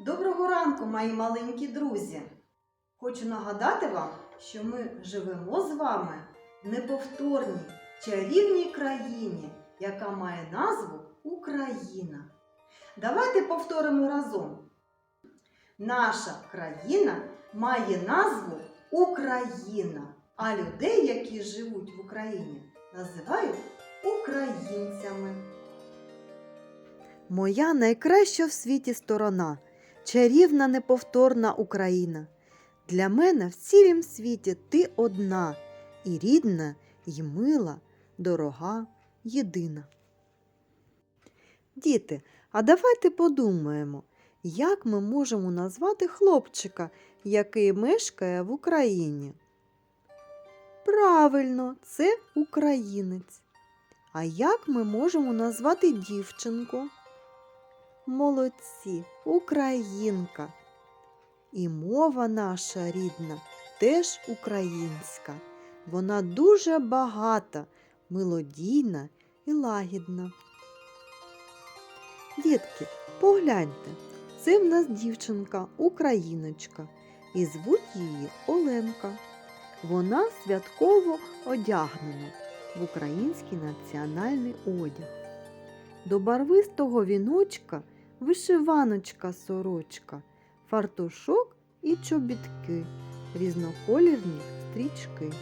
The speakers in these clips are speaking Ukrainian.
Доброго ранку, мої маленькі друзі! Хочу нагадати вам, що ми живемо з вами в неповторній чарівній країні, яка має назву Україна. Давайте повторимо разом. Наша країна має назву Україна, а людей, які живуть в Україні, називають українцями. Моя найкраща в світі сторона, чарівна неповторна Україна. Для мене в цілім світі ти одна, і рідна, і мила, дорога, єдина. Діти, а давайте подумаємо, як ми можемо назвати хлопчика, який мешкає в Україні? Правильно, це українець. А як ми можемо назвати дівчинку? Молодці, українка. І мова наша рідна теж українська. Вона дуже багата, мелодійна і лагідна. Дітки, погляньте, це в нас дівчинка, україночка, і звуть її Оленка. Вона святково одягнена в український національний одяг. До барвистого віночка вишиваночка сорочка, фартушок і чобітки, різноколірні стрічки.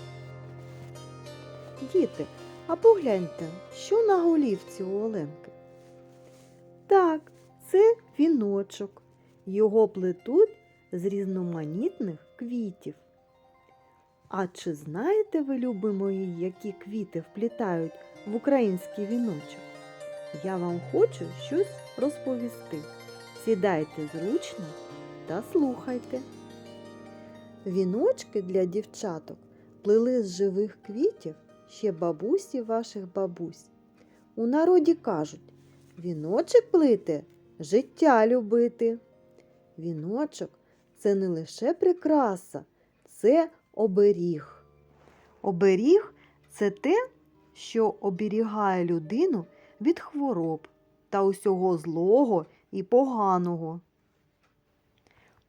Діти, а погляньте, що на голівці у Оленки? Так, це віночок. Його плетуть з різноманітних квітів. А чи знаєте ви, любі мої, які квіти вплітають в український віночок? Я вам хочу щось розповісти. Сідайте зручно та слухайте. Віночки для дівчаток плели з живих квітів ще бабусі ваших бабусь. У народі кажуть, віночок плити життя любити. Віночок це не лише прикраса, це оберіг. Оберіг це те, що оберігає людину від хвороб та усього злого і поганого.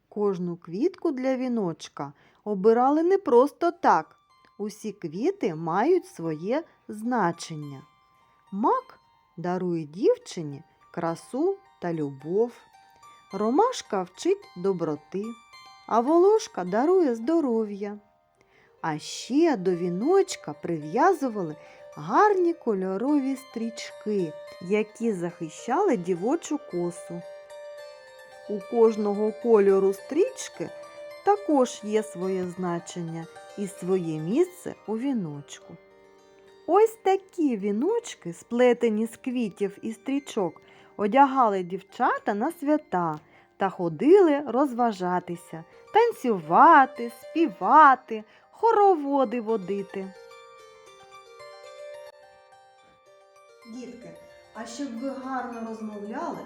Кожну квітку для віночка обирали не просто так. Усі квіти мають своє значення. Мак дарує дівчині красу та любов. Ромашка вчить доброти, а волошка дарує здоров'я. А ще до віночка прив'язували гарні кольорові стрічки, які захищали дівочу косу. У кожного кольору стрічки також є своє значення і своє місце у віночку. Ось такі віночки, сплетені з квітів і стрічок, одягали дівчата на свята та ходили розважатися, танцювати, співати, хороводи водити. Дітки, а щоб ви гарно розмовляли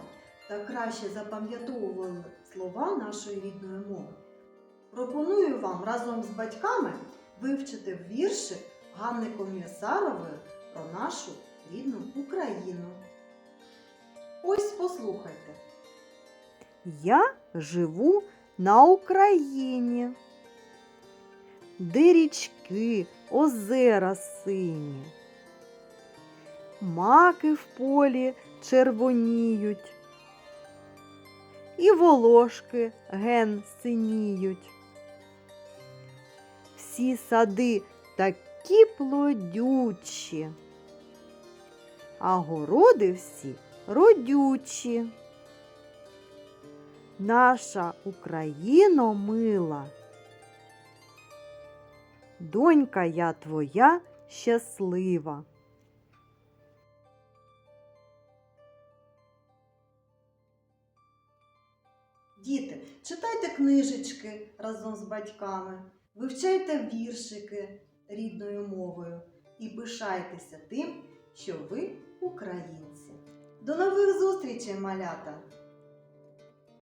та краще запам'ятовували слова нашої рідної мови, пропоную вам разом з батьками вивчити віршик Ганни Комісарової про нашу рідну Україну. Ось послухайте. Я живу на Україні, де річки, озера сині, маки в полі червоніють, і волошки ген синіють. Всі сади такі плодючі, а городи всі родючі. Наша Україно мила. Донька я твоя щаслива. Діти, читайте книжечки разом з батьками, вивчайте віршики рідною мовою і пишайтеся тим, що ви українці. До нових зустрічей, малята!